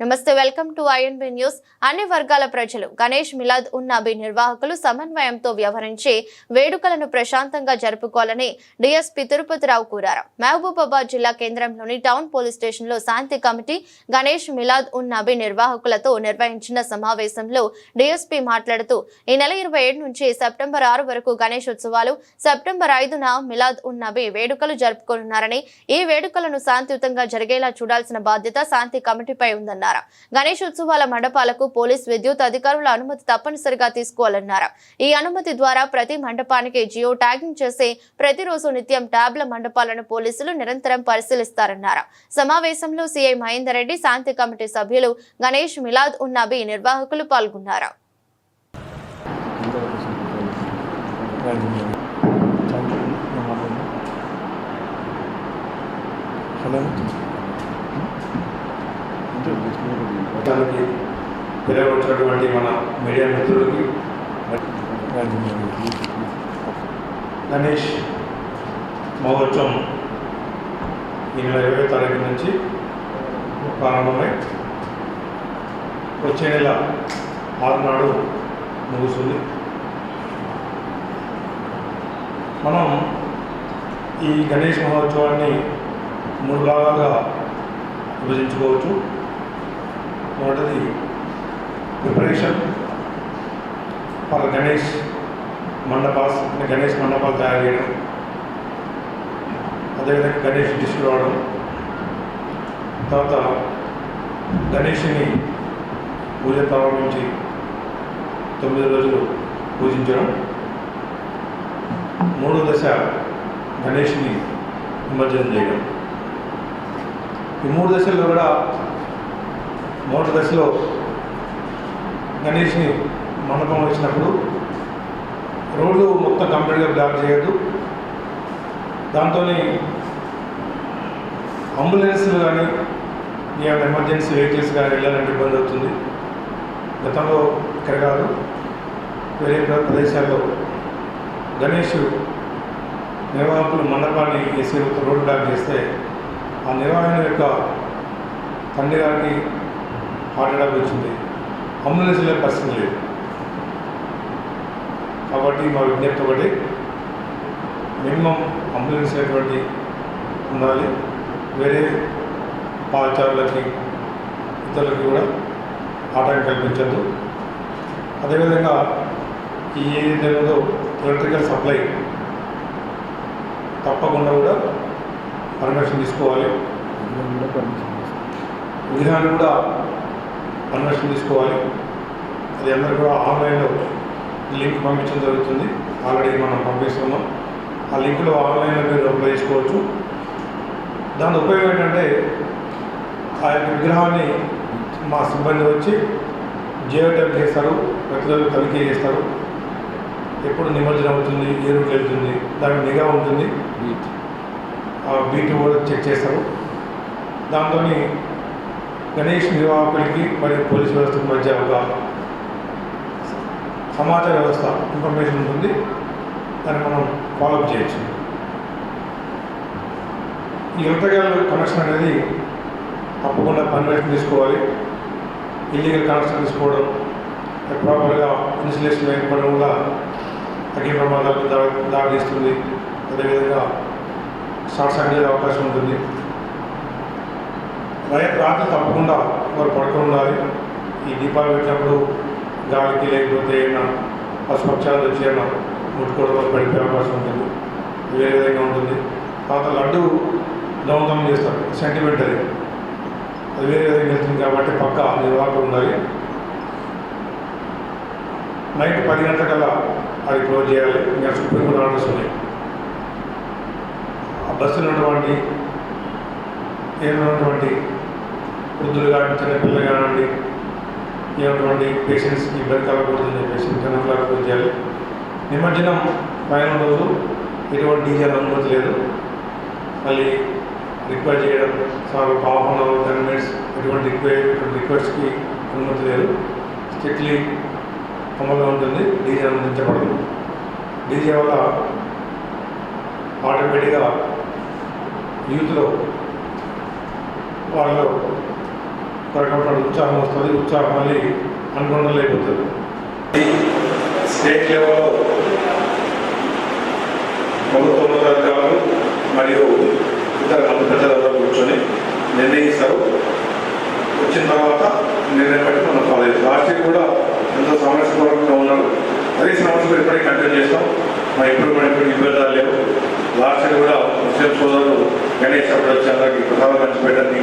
నమస్తే welcome to INB news. అన్ని వర్గాల ప్రజలు గణేష్ మిలాద్ ఉన్నబి నిర్వాహకులు సమన్వయంతో వ్యవహరించి వేడుకలను ప్రశాంతంగా జరుపుకోవాలని డీఎస్పీ తిరుపతిరావు కోరారు. మహబూబాబాద్ జిల్లా కేంద్రంలోని టౌన్ పోలీస్ స్టేషన్లో శాంతి కమిటీ గణేష్ మిలాద్ ఉన్నబి నిర్వాహకులతో నిర్వహించిన సమావేశంలో డిఎస్పి మాట్లాడుతూ ఈ నెల ఇరవై ఏడు నుంచి సెప్టెంబర్ ఆరు వరకు గణేష్ ఉత్సవాలు సెప్టెంబర్ ఐదున మిలాద్ ఉన్నబి వేడుకలు జరుపుకోనున్నారని ఈ వేడుకలను శాంతియుతంగా జరిగేలా చూడాల్సిన బాధ్యత శాంతి కమిటీపై ఉందన్నారు. గణేష్ ఉత్సవాల మండపాలకు పోలీస్ విద్యుత్ అధికారుల అనుమతి తప్పనిసరిగా తీసుకోవాలన్నారు. ఈ అనుమతి ద్వారా ప్రతి మండపానికి జియో ట్యాగింగ్ చేసి ప్రతిరోజు నిత్యం ట్యాబ్ల మండపాలను పోలీసులు నిరంతరం పరిశీలిస్తారన్నారు. సమావేశంలో సీఐ మహేందర్ రెడ్డి శాంతి కమిటీ సభ్యులు గణేష్ మిలాద్ ఉన్నబి నిర్వాహకులు పాల్గొన్నారు. హలో పిలువచ్చినటువంటి మన మీడియా మిత్రులకి గణేష్ మహోత్సవం ఈ నెల ఇరవై తారీఖు నుంచి ప్రారంభమై వచ్చే నెల ఆరునాడు ముగుస్తుంది. మనం ఈ గణేష్ మహోత్సవాన్ని మూడు భాగాలుగా విభజించుకోవచ్చు. మొదటిది ప్రిపరేషన్ ఫర్ గణేష్ మండపాస్ అంటే గణేష్ మండపాలు తయారు చేయడం. అదేవిధంగా గణేష్ తీసుకురావడం తర్వాత గణేష్ని పూజ ప్రారంభించి తొమ్మిది రోజులు పూజించడం. మూడో దశ గణేష్ని నిమజ్జనం చేయడం. ఈ మూడు దశల్లో కూడా మొదటి దశలో గణేష్ని మండపం వచ్చినప్పుడు రోడ్డు మొత్తం కంప్లీట్గా బ్లాక్ చేయొద్దు. దాంతో అంబులెన్స్లు కానీ ఏమైనా ఎమర్జెన్సీ వెహికల్స్ కానీ వెళ్ళాలంటే ఇబ్బంది అవుతుంది. గతంలో ఇక్కడ కాదు వేరే ప్రదేశాల్లో గణేష్ నిర్వాహకులు మండపాన్ని వేసి రోడ్డు బ్లాక్ చేస్తే ఆ నిర్వహణ యొక్క తండ్రి గారికి అటాక్ వచ్చింది అంబులెన్స్ లేని పరిస్థితి లేదు. కాబట్టి మా విజ్ఞప్తి ఒకటి మినిమం అంబులెన్స్ అనేటువంటి ఉండాలి. వేరే పాదచారులకి ఇతరులకి కూడా ఆటంకం కల్పించద్దు. అదేవిధంగా ఈ ఏదైతే ఎలక్ట్రికల్ సప్లై తప్పకుండా కూడా పర్మిషన్ తీసుకోవాలి. విధానం కూడా పర్మిషన్ తీసుకోవాలి. అది అందరూ కూడా ఆన్లైన్లో లింక్ పంపించడం జరుగుతుంది. ఆల్రెడీ మనం పంపిస్తున్నాం. ఆ లింక్లో ఆన్లైన్లో మీరు అప్లై చేసుకోవచ్చు. దాని ఉపయోగం ఏంటంటే ఆ యొక్క విగ్రహాన్ని మా సిబ్బంది వచ్చి జియో ట్యాగ్ చేస్తారు ప్రతిరోజు తనిఖీ చేస్తారు. ఎప్పుడు నిమజ్జనం అవుతుంది ఏ రూట్ వెళ్తుంది దానికి నిఘా ఉంటుంది. ఆ బీట్ కూడా చెక్ చేస్తారు. దాంతో గణేష్ నిర్వాహకులకి మరియు పోలీస్ వ్యవస్థకు మధ్య ఒక సమాచార వ్యవస్థ ఇన్ఫర్మేషన్ ఉంటుంది. దాన్ని మనం ఫాలోఅప్ చేయొచ్చు. ఈ ఎలక్ట్రికల్ కనెక్షన్ అనేది తప్పకుండా పర్మిషన్ తీసుకోవాలి. ఇల్లీగల్ కనెక్షన్ తీసుకోవడం ప్రాపర్గా ఇన్సులేషన్ వేయకపోవడం వల్ల అగ్ని ప్రమాదాలకు దా దారి తీస్తుంది అదేవిధంగా షార్ట్ సర్క్యూట్ అవకాశం ఉంటుంది. రాత్రి తప్పకుండా వారు పడుకుని ఉండాలి ఈ దీపాలు పెట్టినప్పుడు గాలికి లేకపోతే ఏమైనా పశుపక్షాలు వచ్చి ఏమైనా ముట్టుకోవడం వల్ల పడిపోయే అవకాశం ఉంటుంది. వేరే విధంగా ఉంటుంది. తర్వాత లడ్డు దొంగతనం చేస్తారు. సెంటిమెంట్ అది అది వేరే విధంగా వెళ్తుంది కాబట్టి పక్క నిర్వాహకులు ఉండాలి. నైట్ పది గంటలకల్లా అది క్లోజ్ చేయాలి. ఇంకా సుప్రీంకోర్టు ఆర్డర్స్ ఉన్నాయి. ఆ బస్సులో ఉన్నటువంటి ఏమైనటువంటి వృద్ధులు కానీ చిన్నపిల్లలు కానివ్వండి ఏమైనటువంటి పేషెంట్స్కి ఇబ్బంది కలగకూడదని చెప్పేసి జనం చేయాలి. నిమజ్జనం పైన రోజు ఎటువంటి డీజే అనుమతి లేదు. మళ్ళీ రిక్వెస్ట్ చేయడం sir half an hour ten minutes ఎటువంటి రిక్వెస్ట్ రిక్వెస్ట్కి అనుమతి లేదు. స్ట్రిక్ట్లీ అమలుగా ఉంటుంది డీజే అనుమతించబడదు డీజే వల్ల ఆటోమేటిక్గా యూత్లో వాళ్ళు రకమైన ఉత్సాహం వస్తుంది ఉత్సాహం మళ్ళీ అనుగుణంలో స్టేట్ లెవెల్లో ప్రభుత్వ ఉన్నతాధికారులు మరియు ఇతర పెద్దలందరూ కూర్చొని నిర్ణయిస్తారు. వచ్చిన తర్వాత నిర్ణయం బట్టి మనం ఫాలో లాస్ట్ ఇయర్ కూడా ఎంతో సమస్యపూర్వకంగా ఉన్నారు అదే సమస్యలు ఇప్పటికీ కంటిన్యూ చేస్తాం. మా ఇప్పుడు మన ఇప్పుడు ఇబ్బందులు లేవు. లాస్ట్ ఇయర్ కూడా ముస్లిం సోదరులు గణేష్ అప్పుడు వచ్చి అందరికి ప్రసాదం పంచిపెట్టడానికి